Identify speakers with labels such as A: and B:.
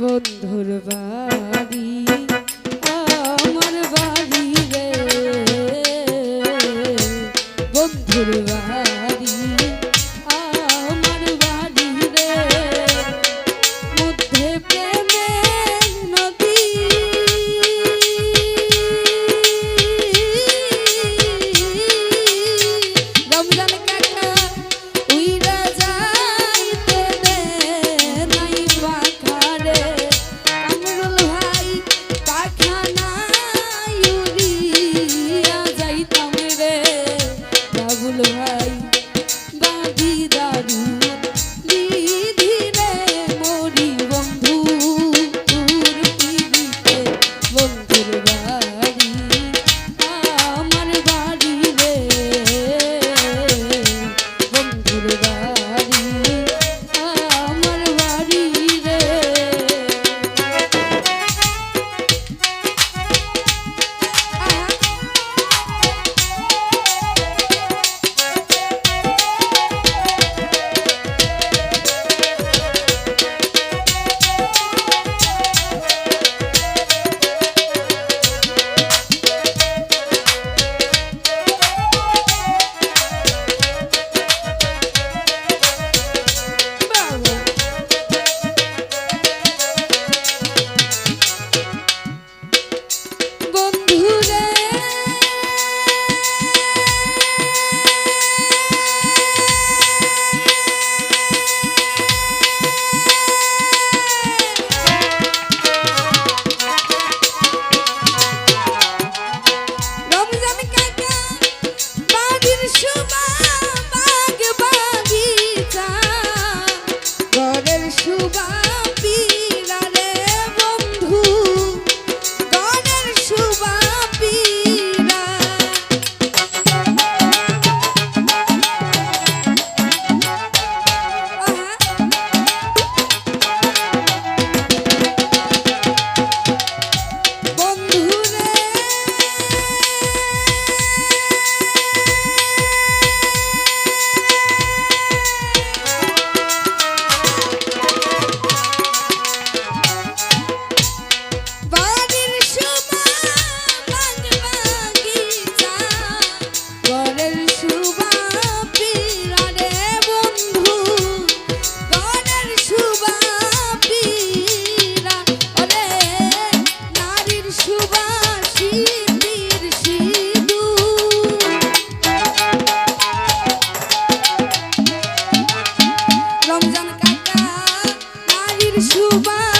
A: বন্ধুর বাড়ি আমার বাড়ি রে। বন্ধুর বাড়ি। সুবা